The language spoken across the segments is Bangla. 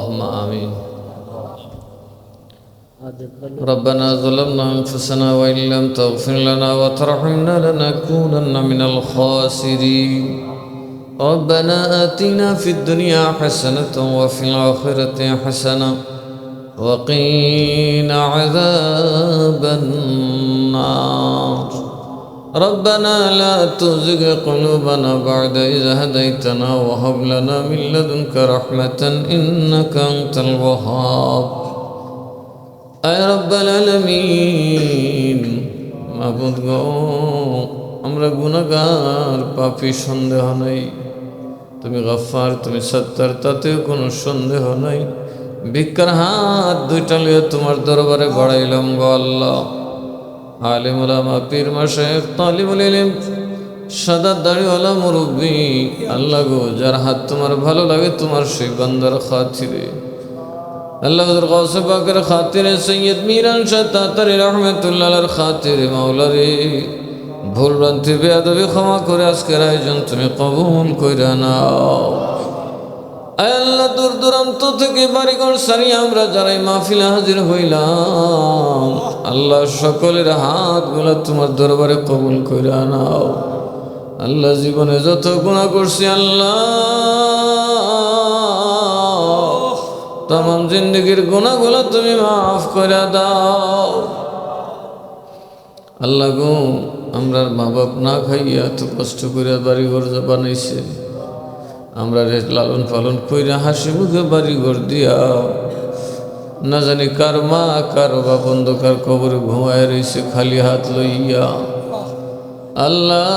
اللهم آمين. ربنا ظلمنا أنفسنا وإن لم تغفر لنا وترحمنا لنكونن من الخاسرين. ربنا آتنا في الدنيا حسنة وفي الآخرة حسنة وقنا عذاب النار. ربنا لا تزغ قلوبنا بعد إذ هديتنا وهب لنا من لدنك رحمة إنك أنت الوهاب আয় রব্বাল আলমিন মাবুদ গো আমরা গুণাগার পাপি সন্দেহ নাই তুমি গফার তুমি সত্তর তাতেও কোনো সন্দেহ নাই ভিক্ষার হাত দুইটা লিয়ে তোমার দরবারে বাড়াইলাম গো আল্লাহ আলিমুল আমা পীর মাসেফ তালিমুল ইলিম সাদা দাড়িওয়ালা মুরব্বী, আল্লাহ গো, যার হাত তোমার ভালো লাগে, তোমার সেই বান্দার খাতিরে। আল্লাহ গৌসে পাকের খাতিরে, সৈয়দ মিরান শাহ তাতারি রহমতুল্লাহর খাতিরে, মাওলারে, ভুল ভ্রান্তি, বেয়াদবি ক্ষমা করে আজকের আয়োজন তুমি কবুল কইরা নাও। আল্লাহ, দূর দূরান্ত থেকে বাড়িঘর সারি আমরা যারাই মাহফিলে হাজির হইলাম, আল্লাহ সকলের হাতগুলো তোমার দরবারে কবুল কইরা নাও। আল্লাহ জীবনে যত গুণা করছি, আল্লাহ তাম জিন্দগির গুণাগুলো তুমি মাফ করে দাও। আল্লাহ গো আমরা মা বাপ না খাইয়া এত কষ্ট করে বাড়ি ঘর বানাইছে আমরা লালন পালন কইরা হাসি মুখে বাড়ি ঘর দিয়া। না জানি কার মা, কার বাপ অন্ধকার কবরে ঘুমায় রয়েছে খালি হাত লইয়া। আল্লাহ।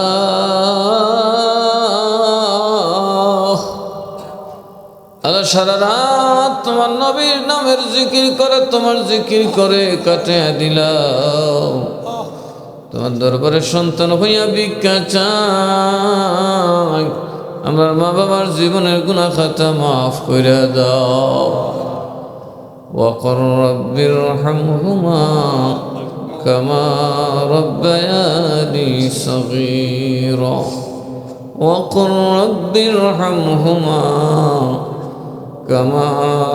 আল্লাহ সারা রাত তোমার নবীর নামের জিকির করে, তোমার জিকির করে কাটে দিলাম। তোমার দরবারে সন্তান হইয়া ভিক্ষা চাই। আমার মা বাবার জীবনের গুণা খাতা মাফ করে দাও وقل رب ارحمهما كما ربياني صغيرا وقل رب ارحمهما كما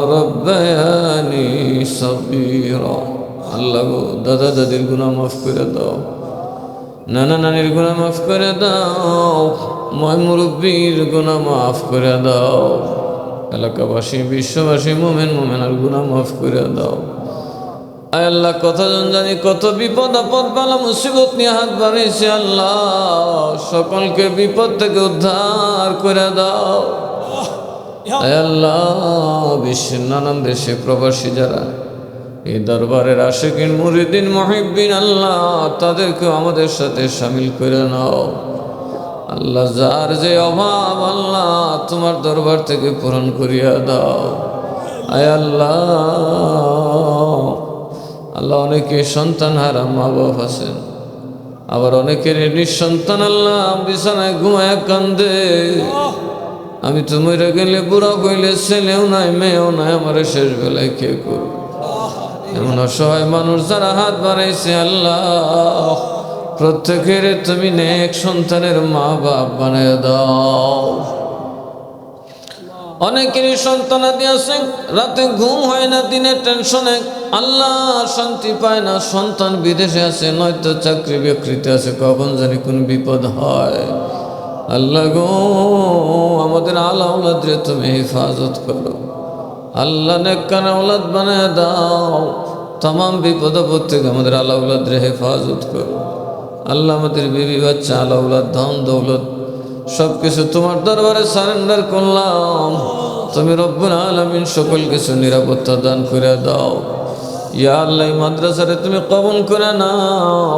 ربياني صغيرا আল্লাহ গো দাদা দাদির গুণা মাফ করে দাও নানা নানির গুণা মাফ করে দাও ময় মুরব্বীর গুণা মাফ করে দাও। এলাকাবাসী, বিশ্ববাসী, মোমেন, মোমেনার গুণা মাফ করে দাও। আয় আল্লাহ কতজন জানি কত বিপদ, আপদ, বালা, মুসিবত নিয়ে হাত বাড়িয়েছে আল্লাহ। সকলকে বিপদ থেকে উদ্ধার করে দাও। আয় আল্লাহ, বিশ্বের নানান দেশে প্রবাসী যারা, এই দরবারের আশেকিন, মুরিদিন মহিবিন আল্লাহ, তাদেরকেও আমাদের সাথে সামিল করে নাও। আল্লাহ যার যে অভাব, আল্লাহ তোমার দরবার থেকে পূরণ করিয়া দাও। আয় আল্লাহ। আল্লাহ অনেকে সন্তান হারা মা বাপ আছেন। আবার অনেকের নিঃসন্তান আল্লাহ বিছানায় ঘুমায় কান্দে। আমি তো মরে গেলে বুড়া কইলে ছেলেও নাই, মেয়েও নাই, আমার শেষ বেলায় কে করবে? এমন অসহায় মানুষ যারা হাত বাড়াইছে আল্লাহ। প্রত্যেকের তুমি নেক সন্তানের মা বাপ বানায় দাও। অনেকেরই সন্তানাদি আছে, রাতে ঘুম হয় না দিনে টেনশনে, আল্লাহ শান্তি পায় না, সন্তান বিদেশে আছে, নয়তো চাকরি বিকৃতি আছে, কখন জানি কোন বিপদ হয়। আল্লাহ গো, আমাদের আল্লাহ তুমি হেফাজত করো। আল্লাহ নেকান আওলাদ বানায় দাও। তাম বিপদ থেকে আমাদের আল্লাহ হেফাজত করো। আল্লাহ আমাদের বিবি, বাচ্চা আল্লাহ ধন, দৌলত সব কিছু তোমার দরবারে সারেন্ডার করলাম। তুমি রব্বুল আলমিন সকল কিছু নিরাপত্তা দান করে দাও। ইয়া আল্লাহ মাদ্রাসারে তুমি কবল করে নাও।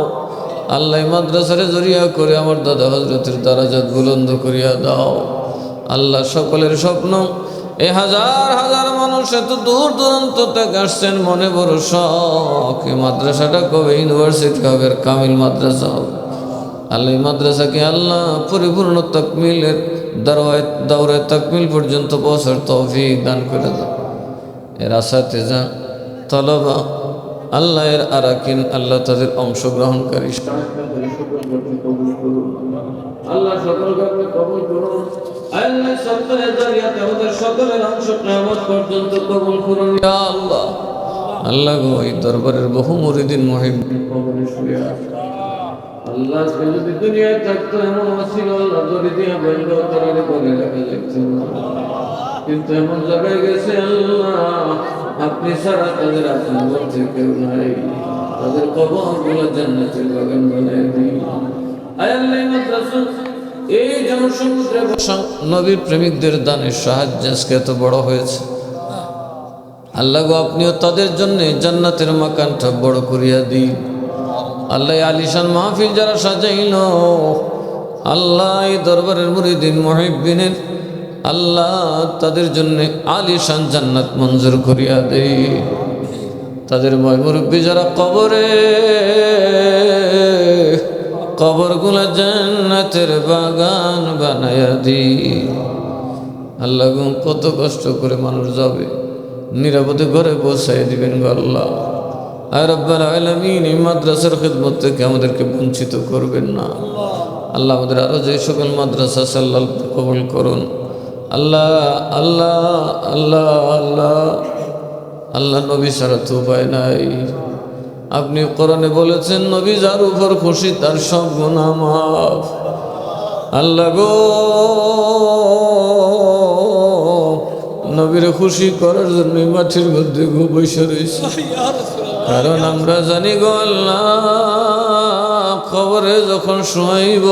আল্লাহ মাদ্রাসারে জড়িয়া করে আমার দাদা হজরতের দারাজাত বুলন্দ করিয়া দাও। আল্লাহ, সকলের স্বপ্ন এ হাজার হাজার মানুষ এত দূর দূরান্ত থেকে আসছেন, মনে বড় শখ। এই মাদ্রাসাটা কবে? ইউনিভার্সিটি হবে আর কামিল মাদ্রাসা হবে। আল্লাহ মাদ্রাসাকে আল্লাহ পরিপূর্ণ তকমিলের দাওয়ায় দাওরায় তকমিল পর্যন্ত পৌঁছার তৌফিক দান করে দাও। এর আশাতে যা তলবা, আল্লাহ এর আরাকিন, আল্লাহ তাদের অংশগ্রহণকারী। আল্লাহ সকলকে কবুল করুন আল্লাহ সত্তরে দাঁড়িয়ে আমাদের সকলের অংশ কেমন পর্যন্ত কবুল করুন। আল্লাহ। আল্লাহ গো এই দরবারের বহু মুরিদিন মহিম। শুয়ে আল্লাহ যদি দুনিয়ায় থাকতো এমন ছিল আল্লাহ দড়ি দিয়া বন্ধ তরারে বলে রাখা যাচ্ছে কিন্তু এমন জায়গায় গেছে আল্লাহ আপনি ছাড়া তাদের আপনার মধ্যে কেউ নাই। তাদের কবরগুলো জান্নাতের বাগান বানায় দিই আয় আল্লাহ এই মাদ্রাসা। এই জনসমুদ্রে বসা নবীর প্রেমিকদের দানের সাহায্য আজকে এত বড় হয়েছে। আল্লাহ গো, আপনিও তাদের জন্য জান্নাতের মাকানটা বড় করিয়া দিন। আল্লাহ আলিশান মাহফিল যারা সাজাইল, আল্লাহ এই দরবারের মুরিদিন মহিবিনের আল্লাহ তাদের জন্য আলিশান জান্নাত মঞ্জুর করিয়া দে তাদের ময় মুরব্বী যারা কবরে কবরগুলা জান্নাতের বাগান বানায়া দি। আল্লাহ কত কষ্ট করে মানুষ যাবে। নিরাপদে ঘরে বসাই দিবেন আল্লাহ। আর রব্বাল আলমিন এই মাদ্রাসার খেদমত থেকে আমাদেরকে বঞ্চিত করবেন না। আল্লাহ আমাদের আরও যে সকল মাদ্রাসা সাল্লাল কবুল করুন। আল্লাহ আল্লাহ আল্লাহ আল্লাহ আল্লাহ নবী ছাড়া তো উপায় নাই। আপনি কোরআনে বলেছেন, নবী যার উপর খুশি তার সব গুণা আল্লাহ গো, নবীর খুশি করার জন্য মাঠের মধ্যে বসে রয়েছে। কারণ আমরা জানি গো আল্লাহ, খবরে যখন শোয়াইব,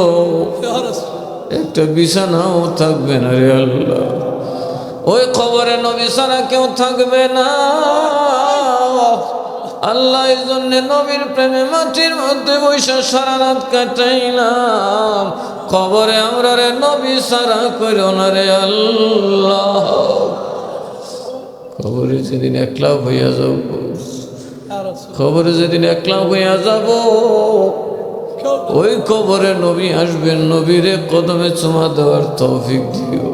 একটা বিছানাও থাকবে না রে আল্লাহ। ওই খবরে নবী ছাড়া কেউ থাকবে না। আল্লাহ এই জন্য নবীর প্রেমে মাটির মধ্যে বৈশা সারা রাত কাটাইলাম। খবরে আমরা রে নবী সারা কইর না রে আল্লাহ। খবরে যেদিন একলা হইয়া যাব খবরে যেদিন একলা হইয়া যাব, ওই খবরে নবী আসবেন, নবীরে কদমে চুমা দেওয়ার তৌফিক দিও।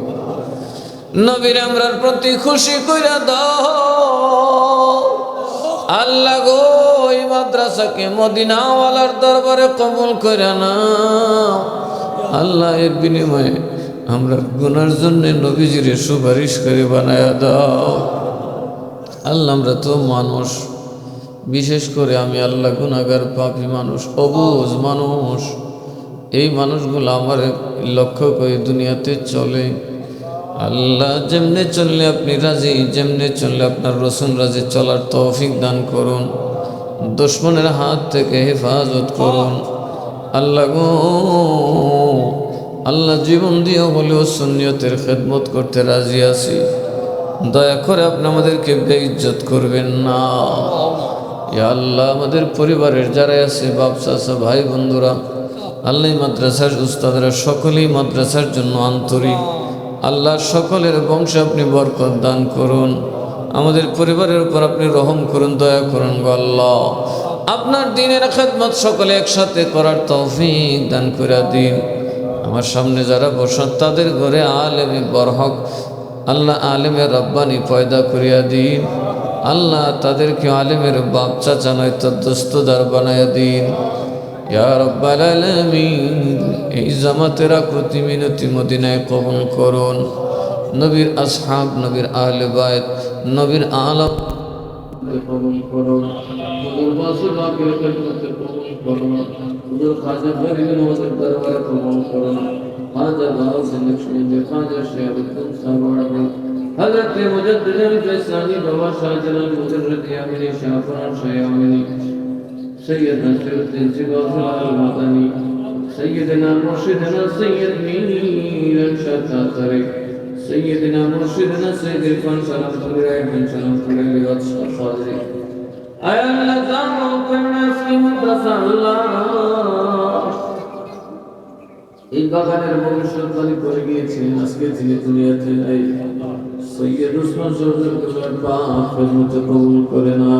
নবীর আমরার প্রতি খুশি কইরা দাও। আল্লাহ গো, ওই মাদ্রাসাকে মদিনাওয়ালার দরবারে কবুল করে না আল্লাহ এর বিনিময়ে আমরা গুনার জন্য নবীজিরে সুপারিশ করে বানায়া দাও। আল্লাহ, আমরা তো মানুষ। বিশেষ করে আমি আল্লাহ গুনাগার পাপি মানুষ, অবুজ মানুষ। এই মানুষগুলো আমার লক্ষ্য করে দুনিয়াতে চলে। আল্লাহ যেমনে চললে আপনি রাজি, যেমনে চললে আপনার রসুন রাজি, চলার তৌফিক দান করুন। দুশ্মনের হাত থেকে হেফাজত করুন। আল্লাহ গো, আল্লাহ জীবন দিয়ে হলেও সুনিয়তের খেদমত করতে রাজি আছি। দয়া করে আপনি আমাদেরকে বেইজ্জত করবেন না। আল্লাহ, আমাদের পরিবারের যারা আছে বাপ চাচা ভাই বন্ধুরা আল্লাহ মাদ্রাসার উস্তাদরা সকলেই মাদ্রাসার জন্য আন্তরিক। আল্লাহ সকলের বংশে আপনি বরকত দান করুন। আমাদের পরিবারের উপর আপনি রহম করুন, দয়া করুন গো আল্লাহ। আপনার দিনের খেদমত সকলে একসাথে করার তৌফিক দান করে দিন। আমার সামনে যারা বসন, তাদের ঘরে আলেমে বরহক, আল্লাহ আলেমের রব্বানি পয়দা করিয়া দিন। আল্লাহ তাদেরকে আলেমের বাপ, চাচা নয়তো দোস্তদার বানাইয়া দিন। রব্বাল আলামিন, এই জামাতের আকৃতি মিনতি মদিনায় কবুল করুন। নবীর আসহাব, নবীর আহলে বায়ত নবীর আলম কবুল করুন। খেদমতে কবুল করুন। খাজা ফরিদ নওয়াজের দরবারে খাজা গাউসে নকশবন্দি খাজা শিয়াবুদ্দিন সাহবাড়ি হযরত মুজাদ্দিদ আল-ফিসানি বাবা শাহজালাল মুজাদ্দিদ ইয়ামিনী শাহপুরান শায়ামিনী سيد نصر الدين سباق المدني سيدنا مرشدنا سيد مين الشتاتري سيدنا مرشدنا سيد الفن سلام تلقي من سلام تلقي واتس الصادري أي الله تعالى كنا في مدرسة الله এই বাগানের ভবিষ্যৎবাণী করে গিয়েছিলেন আজকে তিনি দুনিয়াতে নাই সৈয়দ উসমান সরকার পাক খেদমতে কবুল করে না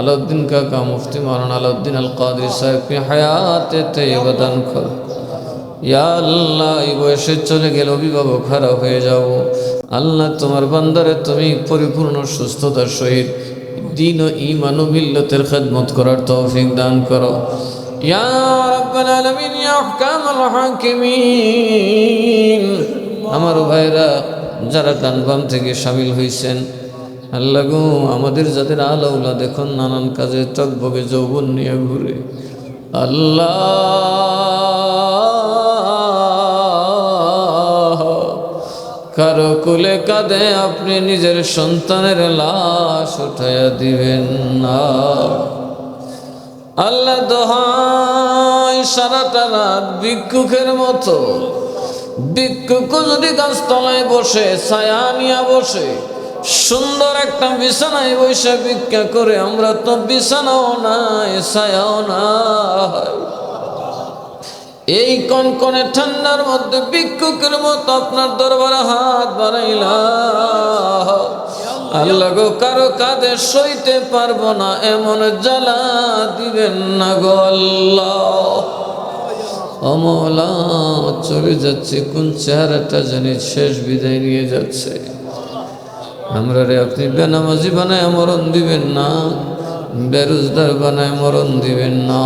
আলাউদ্দিন কাকা, মুফতি মারান আলাউদ্দিন আল কাদের সাহেবকে হায়াতে তৈবা দান কর ইয়া আল্লাহ, এই বয়সে চলে গেলে অভিভাবক খারাপ হয়ে যাব। আল্লাহ, তোমার বান্দারে তুমি পরিপূর্ণ সুস্থতার সহিত দিন ও ইমান ও মিল্লতের খেদমত করার তৌফিক দান করো। ইয়া রাব্বাল আলামিন, ইয়া হাকিমিন। আমার ভাইরা, যারা ডান বাম থেকে সামিল হয়েছেন আল্লাহ গো, আমাদের যাদের আলাউলা দেখুন, নানান কাজে টকবগে যৌবন নিয়ে ঘুরে। আল্লাহ, কারও কুলে কাঁদে, আপনি নিজের সন্তানের লাশ উঠাইয়া দিবেন না। আল্লাহ দোহাই, সারাটা রাত ভিক্ষুকের মতো। ভিক্ষুক যদি গাছতলায় বসে, ছায়া নিয়া বসে সুন্দর একটা বিছানায় বসে ভিক্ষা করে, আমরা তো বিছানাও নাই, ছায়াও নাই। এই কনকনে ঠান্ডার মধ্যে ভিক্ষুকের মতো আপনার দরবারে হাত বাড়াইলাম। আল্লাহ গো, কারও কাঁধে সইতে পারব না, এমন জ্বালা দিবেন না গো আল্লাহ। অমলা চলে যাচ্ছে, কোন চেহারাটা জানি শেষ বিদায় নিয়ে যাচ্ছে। আমরা রে আপনি বেনামাজি বানায় মরণ দিবেন না। বেরোজদার বানায় মরণ দিবেন না।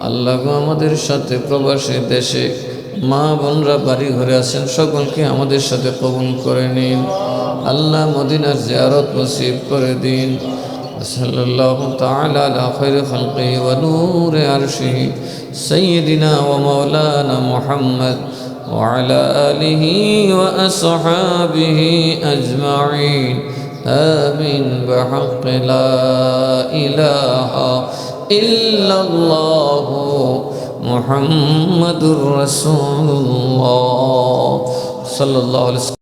আল্লাহ আমাদের সাথে প্রবাসী দেশে মা বোনরা বাড়ি ঘরে আছেন, সকলকে আমাদের সাথে কবুল করে নিন। আল্লাহ মদিনার জিয়ারত নসিব করে দিন। আরশিহি। সাইয়্যিদিনা ওয়া মাওলানা মুহাম্মদ وعلى آله وأصحابه أجمعين. آمين. بحق لا إله إلا الله محمد رسول الله. صلى الله عليه وسلم.